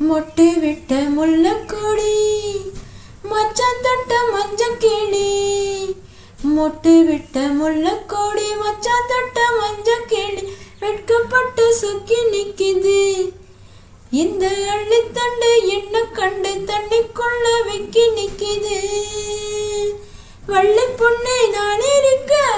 மொட்டு விட்ட முள்ளக்கொடி மச்சான் தொட்ட மஞ்ச கிளி. மொட்டு விட்ட முள்ளக்கொடி மச்சான் தொட்ட கிளி. வெட்கப்பட்டு சுக்கி நிக்குது. இந்த அள்ளித்தண்டு என்ன கண்டு தண்ணிக்குள்ள வைக்கி நிக்குது. வள்ளி பொண்ணை நான் இருக்க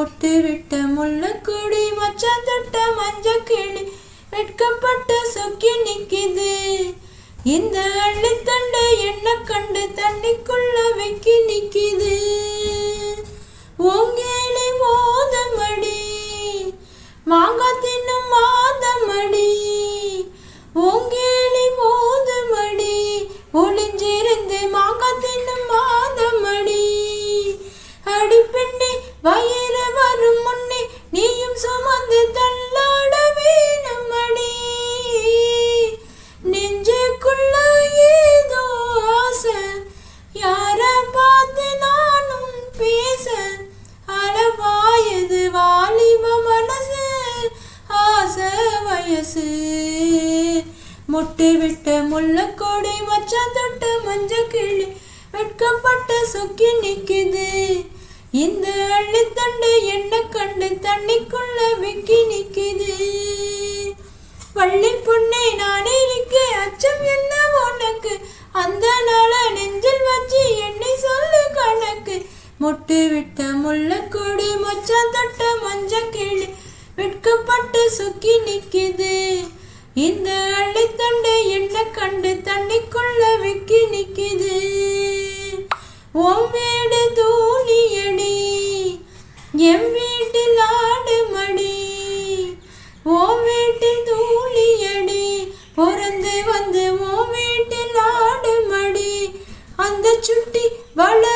ஒட்டு முட்டு விட்ட முள்ளக்கொடி மச்சான் தொட்ட மஞ்ச கிளி வெட்கப்பட்டு சொக்கி நிக்குது. இந்த அள்ளித்தண்டு என்ன கண்டு தண்ணிக்குள்ள மனசு. முட்டு விட்ட முள்ளக்கோடி மச்சான் தொட்ட மஞ்ச கிளி வெட்கப்பட்ட சொக்கி நிக்குது. இந்த அள்ளித்தண்டு என்ன கண்டு தண்ணிக்குள்ள விக்கி நிக்குது. வள்ளி பொண்ணே நானே இருக்க அச்சம் என்ன உனக்கு? அந்த நாள நெஞ்சில் வச்சு என்னை சொல்லு கணக்கு. முட்டு விட்ட முள்ளக்கொடி மச்சான் தொட்ட மஞ்ச கிளி வெட்கப்பட்டு சுக்கி நிக்குது. இந்த அள்ளித்தண்டு என்ன கண்டு தண்ணிக்குள்ள விக்கி நிக்குது. ஓமேடு வீடு தூளியடி என் வீட்டில் ஆடு மடி. உன் வீட்டில் தூளியடி பிறந்து வந்து உன் வீட்டில் ஆடு மடி. அந்த சுட்டி வள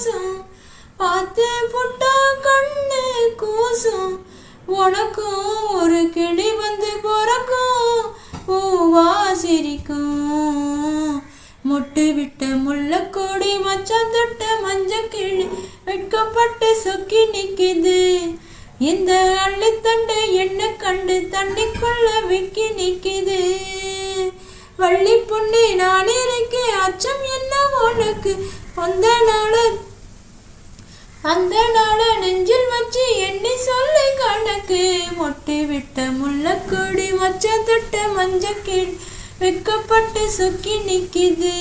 கூசும். பார்த்தே புட்டா கண்ணு கூசும். உனக்கும் ஒரு கிளி வந்து பிறக்கும். பூவா சிரிக்கும். முட்டு விட்ட முள்ளக்கோடி மச்சான் தொட்ட மஞ்ச கிளி வெட்கப்பட்டு சொக்கி நிக்குது. இந்த அள்ளித்தண்டு என்ன கண்டு தண்ணிக்குள்ள விக்கி நிற்கிது வள்ளி பொண்ணு நான் இருக்கேன் அச்சம் என்ன உனக்கு? வந்த நாள அந்த நாள நெஞ்சில் வச்சு எண்ணி சொல்லி கணக்கு. மொட்டை விட்ட முள்ளக்கொடி மச்ச தொட்ட மஞ்ச வெக்கப்பட்டு சொக்கி நிக்குது.